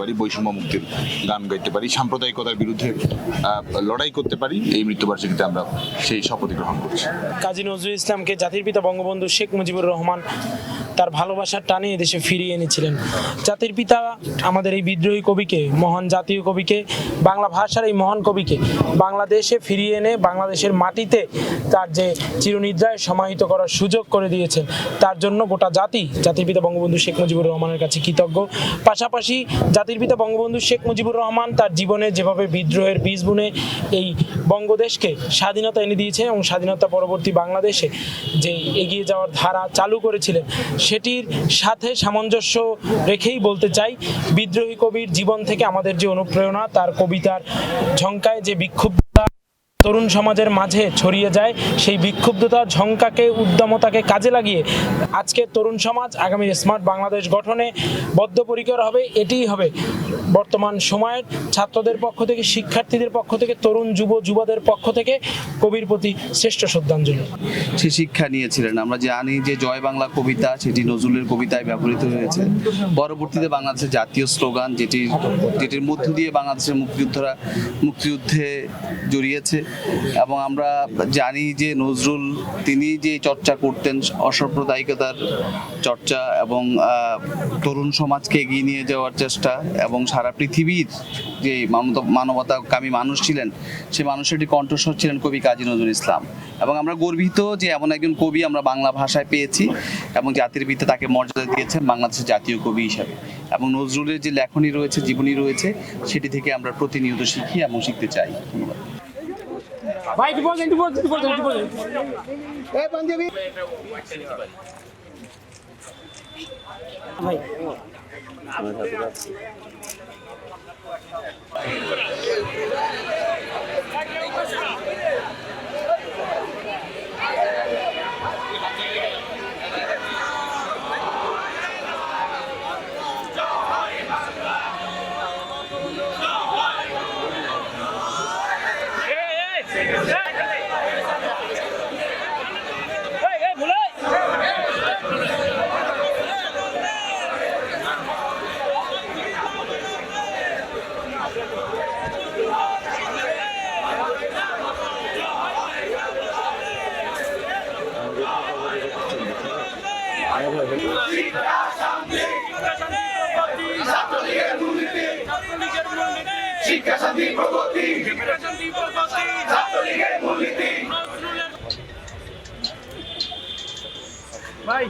পারি, বৈষম্য মুক্তির গান গাইতে পারি, সাম্প্রদায়িকতার বিরুদ্ধে লড়াই করতে পারি, এই মৃত্যুবার্ষিকীতে আমরা সেই শপথ গ্রহণ করছি। কাজী নজরুল ইসলামকে জাতির পিতা বঙ্গবন্ধু শেখ মুজিবুর রহমান তার ভালোবাসার টানে এদেশে ফিরিয়ে এনেছিলেন। জাতির পিতা আমাদের এই বিদ্রোহী কবিকে, মহান জাতীয় কবিকে, বাংলা ভাষার এই মহান কবিকে বাংলাদেশে ফিরিয়ে এনে বাংলাদেশের মাটিতে তার যে চিরনিদ্রায় সমাহিত করার সুযোগ করে দিয়েছেন, তার জন্য গোটা জাতি, জাতির পিতা বঙ্গবন্ধু শেখ মুজিবুর রহমানের কাছে কৃতজ্ঞ। পাশাপাশি জাতির পিতা বঙ্গবন্ধু শেখ মুজিবুর রহমান তার জীবনে যেভাবে বিদ্রোহের বীজ বুনে এই বঙ্গদেশকে স্বাধীনতা এনে দিয়েছে এবং স্বাধীনতা পরবর্তী বাংলাদেশে যে এগিয়ে যাওয়ার ধারা চালু করেছিলেন সেটির সাথে সামঞ্জস্য রেখেই বলতে চাই, বিদ্রোহী কবির জীবন থেকে আমাদের যে অনুপ্রেরণা, তার কবিতার ঝঙ্কায় যে বিক্ষুব্ধতা তরুণ সমাজের মাঝে ছড়িয়ে যায় সেই বিক্ষুব্ধতা ঝঙ্কাকে উদ্যমতাকে কাজে লাগিয়ে আজকে তরুণ সমাজ, আগামী স্মার্ট বাংলাদেশ গঠনে বদ্ধপরিকর হবে, এটিই হবে বর্তমান সময়ের ছাত্রদের পক্ষ থেকে, শিক্ষার্থীদের পক্ষ থেকে, তরুণ যুব, যুবাদের পক্ষ থেকে কবির প্রতি শ্রেষ্ঠ শ্রদ্ধাঞ্জলি। সে শিক্ষা নিয়েছিলেন। আমরা জানি যে জয় বাংলা কবিতা সেটি নজরুলের কবিতায় ব্যবহৃত হয়েছে। পরবর্তীতে বাংলাদেশের জাতীয় স্লোগান যেটি, যেটির মধ্য দিয়ে বাংলাদেশের মুক্তিযোদ্ধারা, মুক্তিযুদ্ধে জড়িয়েছে এবং আমরা জানি যে নজরুল, তিনি যে চর্চা করতেন অসাম্প্রদায়িকতার চর্চা এবং তরুণ সমাজকে এগিয়ে নিয়ে যাওয়ার চেষ্টা এবং সারা পৃথিবীর যে মানব- মানবতাকামী মানুষ ছিলেন, সে মানুষেরটি কণ্ঠস্বর ছিলেন কবি কাজী নজরুল ইসলাম। এবং আমরা গর্বিত যে এমন একজন কবি আমরা বাংলা ভাষায় পেয়েছি এবং জাতির পিতা তাকে মর্যাদা দিয়েছেন বাংলাদেশের জাতীয় কবি হিসাবে। এবং নজরুলের যে লেখনী রয়েছে, জীবনী রয়েছে, সেটি থেকে আমরা প্রতিনিয়ত শিখি এবং শিখতে চাই। ধন্যবাদ। ভাই ডিপোজিট ডিপোজিট ডিপোজিট ডিপোজিট ভাই শিক্ষা শান্তি প্রগতি ছাত্রলীগের মূলনীতি ভাই